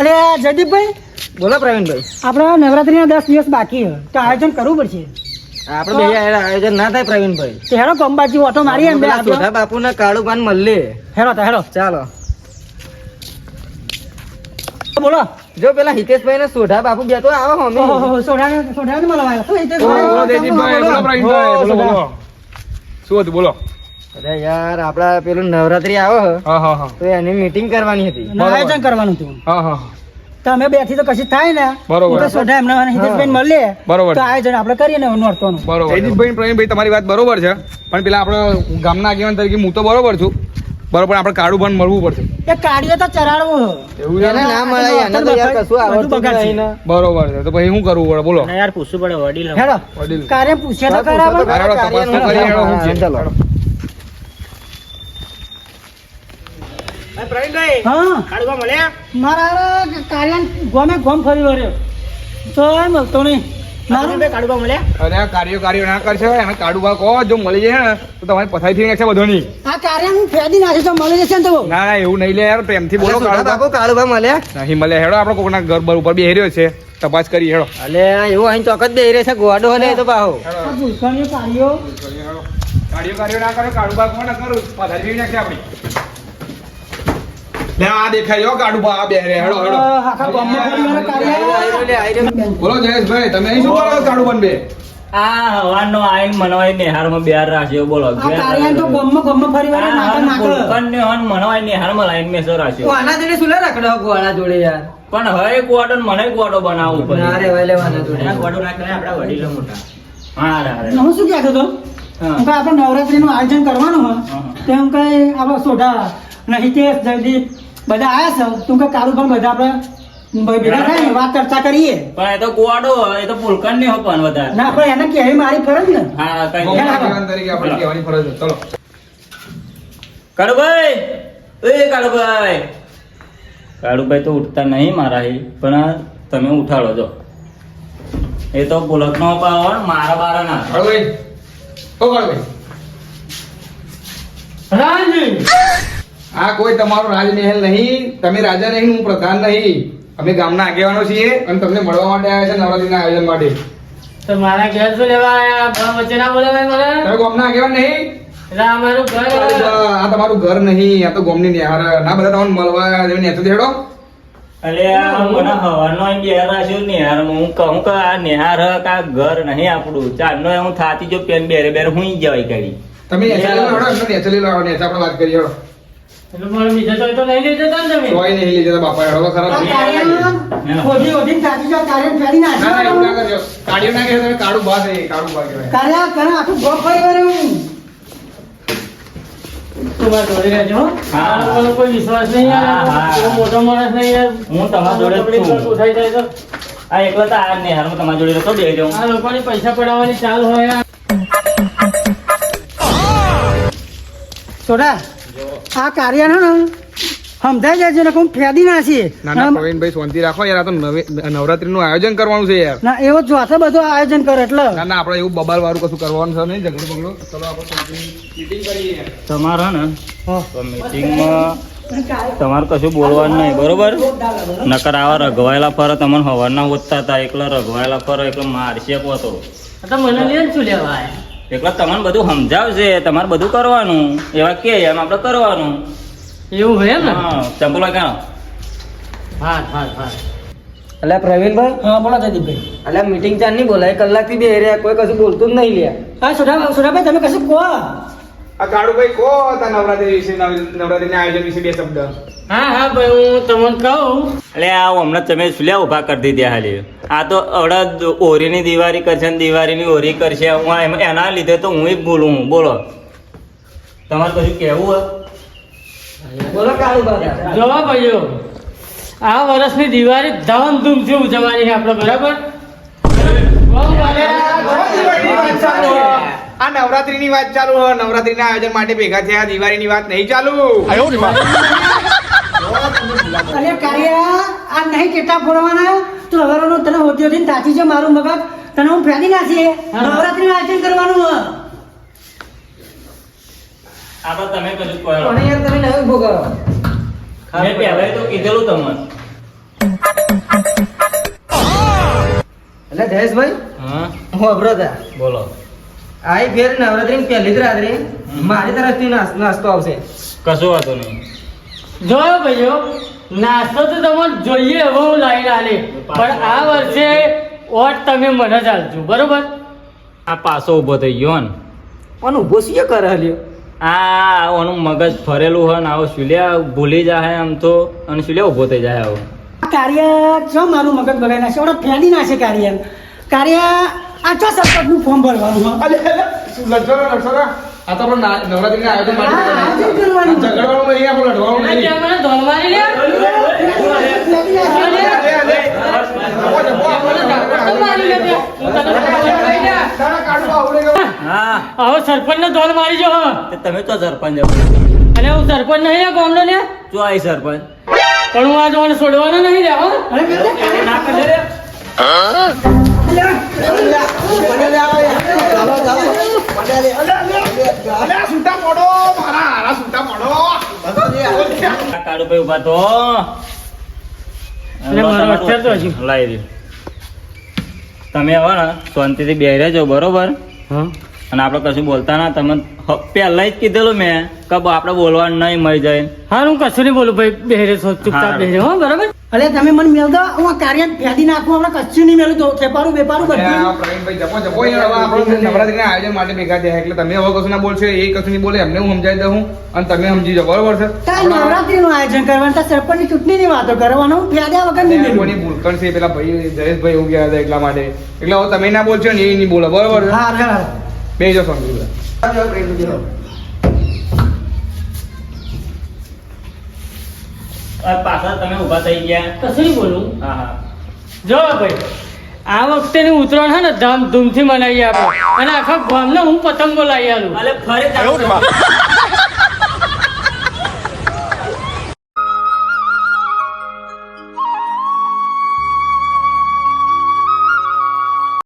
અરે જયદીપભાઈ? બોલો પ્રવીણભાઈ. આપણે નવરાત્રીના દસ દિવસ બાકી તો આયોજન કરવું પડશે. આપણે બે આયોજન ના થાય પ્રવીણભાઈ. હેરો હેડો કંબાજી ઓટો મારી એમ સોઢા બાપુ ને કાળુ પાન મળે હેરો તો હેરો ચાલો. બોલો. જો પેલા હિતેશભાઈ ને સોઢા બાપુ બે તો આવો હમે સોઢા સોઢા ને મળવા આવ્યો. હિતેશભાઈ? બોલો પ્રવીણભાઈ બોલો બોલો. શું હતું બોલો. અરે યાર આપડા પેલું નવરાત્રી આવે હે, હા હા હા. તો એની મીટિંગ કરવાની હતી. ના, આયોજન કરવાનું હતું. તમે બેથી તો કશી થાય ને? બરોબર. સોઢા એમના અને હિતેશભાઈને મળીએ. બરોબર. તો આયોજન આપણે કરીએ ને નોરતોનું. બરોબર. હિતેશભાઈ પ્રવીણભાઈ તમારી વાત બરોબર છે. પણ પેલા આપણે ગામના આગેવાન તરીકે હું તો બરોબર છું. બરોબર આપણે કાળું પણ મળવું પડશે. એ કાઢીએ તો ચરાડવો એવું એને ના મળે એને તો યાર કશું આવડતું નહીં ને. બરોબર છે. તો પછી શું કરવું પડે? બોલો. યાર પૂછવું પડે વડીલ. હેડો. વડીલ. કાર્ય પૂછે તો કરાવો હેડો, તપાસ કરીએ, હેડો, છે? ચાલો. હા. મારા કાર્ય ગોમે ગોમ ફરી વર્યો તો મળતો નહીં અરે કાર્યો કાર્યો ના કરશે. એને કાળું કહો જો મળી જાય ને તો તમારી પથારી થઈ નાખશે નહીં આ કાર્ય હું ફેદી નાખીશ તો મળી જશે ને તો. ના ના એવું નહીં લે યાર પ્રેમથી બોલો સોઢા કાળું બાપુ મળ્યા? બા નહીં મળે. હેડો આપણે કોકના ઘર બર ઉપર બેહર્યો છે. તપાસ કરી હેડો. અલે એવું અહીં ચોકત દે રહે છે ગોડો હે તો પાહો. કાર્યો. કાર્યો કાર્યો ના કરો કાળું કોણ કરું? પથારી થઈ નાખશે આપણી. લે આ દેખાય યો કાળું બા આ બે રે હેડો હેડો. આખા કાર્ય. બોલો જયેશભાઈ તમે અહીં શું કરો ગાડું બન બે આ હવાનો આઈન મનવાઈ નિહારમાં બેહાર રાખ્યો બોલો આ તો ગામમાં ગામમાં ફરી વળે નાટક નાટક. કન્ને હન મનવાઈ નિહારમાં લાઈન મેસો રાખ્યો? આના જોડે શું લે રખડો જોડે યાર? પણ હવે ગોડો મને ગોડો બનાવવું પડે. ના રે વાલે જોડે. એના ના કરે આપડા વડીલો મોટા. હા રે હું શું કહેતો હતો હા. હું આપણે નવરાત્રીનું આયોજન કરવાનું હોય હા. તો કઈ આપણે સોઢા. અને હિતેશ જયદીપ બધા આયા છે? તું કે કાળું પણ બધા આપણે ભેગા થાય ને વાત ચર્ચા કરીએ. પણ એ તો ગોડો એ તો પુલકન ને પણ વધારે. ના પણ એને કહેવી મારી ફરજ ને. હા કઈ ગામના આગેવાન તરીકે આપણે કહેવાની ફરજ ચલો. કાળુભાઈ! એ કાળુભાઈ! કાળુભાઈ તો ઉઠતા નહીં મારા હી પણ તમે ઉઠાડો જો. એ તો પુલક નો પાવર મારા બારા ના. કાળુભાઈ. ઓ કાળુભાઈ. રાજી આ કોઈ તમારો રાજમહેલ નહીં તમે રાજા નહીં હું પ્રધાન નહીં. અમે ગામના આગેવાનો છીએ અને તમને મળવા માટે આવ્યા છે નવરાત્રીના આયોજન માટે. તો મારા ઘર શું લેવા વચ્ચે ના બોલાવાય મને? તમે ગામના આગેવાન નહીં? એટલે આ ઘર આ તમારું ઘર નહીં આ તો ગામની નિહાર ના બધા તમને મળવા આવ્યા છે નેચો દેડો અલે આ મને હવાનો બેહાર નિહાર. હું કહું કે આ નિહાર હ ઘર નહીં આપણું. ચાલનો હું થાતી જો પેન બેરે બેરે હું જવાય કરી તમે નેચા નેચા આપણે વાત કરીએ બીજા તો તો લઈ લેજો ને તમે કોઈ નહીં લઈ જતા બાપા હેડો તો ખરા આ નહીં હા, યાર. હા. મોટો માણસ નહીં યાર. હું તમારા જોડે તો. આ એકલો તો આ નિહારમાં તમારા જોડે તો બે જાઉં આ લોકોની પૈસા પડાવવાની ચાલ હોય યાર. આ કાર્ય ને સમજાઈ જાય છે ને હું ફેદી ના છીએ. ના પ્રવીણભાઈ શાંતિ રાખો યાર આ તો નવરાત્રી નવરાત્રીનું આયોજન કરવાનું છે યાર. ના એવો જોથે બધું આયોજન કરે એટલે. ના ના આપણે એવું બબાલ વાળું કશું કરવાનું છે નહીં ઝઘડો બગડો. ચલો આપણે કરીએ તમારા ને મીટિંગમાં તમારે કશું બોલવાનું નહીં બરોબર? નકર આવા રઘવાયેલા ફરે તમને હવાના હોતા હતા એકલા રઘવાયેલા ફરે એકલો મારશે પોતો. તો મને લેન શું લેવા એકલા તમને બધું સમજાવશે તમારે બધું કરવાનું. એવા કે એમ આપણે કરવાનું. એવું હોય એમ ને? હા ચંપલો ક્યાં હા હા હા અલે પ્રવીણભાઈ હા બોલો જયદીપભાઈ. અલે મીટિંગ ચાર નહીં બોલાય કલાકથી બે રહ્યા કોઈ કશું બોલતું જ નહીં લ્યા. હા સોઢા સુરાભાઈ તમે કશું કહો? આ કાળુભાઈ કહો તા નવરાત્રી વિશે નવ- નવરાત્રીના આયોજન વિશે બે શબ્દ. હા હા ભાઈ હું તમને કહું. એટલે આ હમણાં તમે સુલ્યા ઊભા કરી દીધા હાલી? આ તો અવડા ઓરીની દિવાળી કરશે ને દિવાળીની ઓરી કરશે. હું એના લીધે તો હું જ બોલું હું બોલો. તમારે કશું કહેવું હોય? બોલો કાળુ બાબા. જોવા ભાઈઓ આ વર્ષની દિવાળી ધામધૂમથી ઉજવવાની છે આપણે બરાબર? બહુ બધા- આ નવરાત્રીની વાત ચાલુ હોય નવરાત્રીના આયોજન માટે ભેગા થયા દિવાળીની વાત નહીં ચાલુ. અરે કાર્યા આ નહીં કેટલા ફોડવાના? તું હવારોનો તને હોતી હોતી તાચી છે મારું મગજ. તને હું ફેંકી નાખીએ નવરાત્રીનું આયોજન કરવાનું તમે કશું તમે એટલે જયેશભાઈ હા. હું અભરો બોલો. આઈ ફેર નવરાત્રી પહેલી જ રાત્રે મારી તરફથી નાસ- નાસ્તો આવશે. કશો વાતો નહીં. જોયો ભાઈઓ નાસ્તો તો તમને જોઈએ એવો હું લાવીને આલે. પણ આ વર્ષે ઓટ તમે મને જ આલજો બરોબર? આ પાસો ઊભો થઈ ગયો ને. પણ ઊભો શું કરે લ્યો આ ઓનું મગજ ફરેલું હોય ને આવો શુલ્યા ભૂલી જાય આમ તો અને શુલ્યા ઊભો થઈ જાય આવો. કાર્ય જો મારું મગજ બગાડી નાખે ઓલા ફેલી નાખશે કાર્ય કાર્ય આ ચો સરપંચનું ફોર્મ ભરવાનું અલે, અલે, શું લડશો ને, લડશો ને? આ તો આપણે ના- આયોજન માટે હા, કરવાનું. આયોજન કરવાનું. આ ઝઘડવાનું નહીં, આપણે લડવાનું એટલે નહીં. ત્યાં મને ધોલ મારી લે ફેંદી નાખશે. અલે, અલે. જપો, જપો, આપણે તો લે તે. હું તને ધોલ મારી લે. તારા કાઢવા આવડે કે? હા આવો સરપંચ ને ધોલ મારી જો તમે તો સરપંચ. અને હું સરપંચ નહીં ને ગામનો ને જો આઈ સરપંચ પણ હું આ જોવાનું છોડવાનો નહીં હો તો. લાવી તમે હવે ને શાંતિથી બે રહેજો બરોબર? અને આપણે કશું બોલતા ના તમે પહેલા જ કીધેલું મેં કે આપડે આપણે બોલવાનું નહીં મળી જાય. હા હું કશું નહીં બોલું ભાઈ બેહરે છો ચૂપચાપ બેહરે હો બરાબર? અલે તમે મને મેલ દો. હું આ કાર્ય ફેંદી નાખું આપણે કશું નહીં મેલું તો ખેપારું બેપારું બધું. પ્રવીણભાઈ, જપો, જપો, યાર, હવે આપણે નવરાત્રીના આયોજન માટે ભેગા થયા એટલે તમે હવે કશું ના બોલશો એ કશું નહીં બોલે એમને હું સમજાવી દઉં અને તમે સમજી જાઓ બરોબર છે? કાંઈ નવરાત્રીનું આયોજન કરવાનું તો સરપંચની ચૂંટણીની વાતો કરવાનો હું ફેંદ્યા વગર નહીં મેલું કોની ભૂલકણ છે પેલા ભાઈ જયેશભાઈ એવું ગયા હતા એટલા માટે. એટલે હવે તમે ના બોલશો ને એ નહીં બોલો બરોબર છે? હા હા. બે જો સમજી આ પાછા તમે ઊભા થઈ ગયા. કશું બોલું? હા હા. જો ભાઈ આ વખતે ની ઉત્તરાયણ હે ને ધામધૂમથી મનાવી આપણે. અને આખા ગામને હું પતંગો લાવી આલું. એટલે ફરી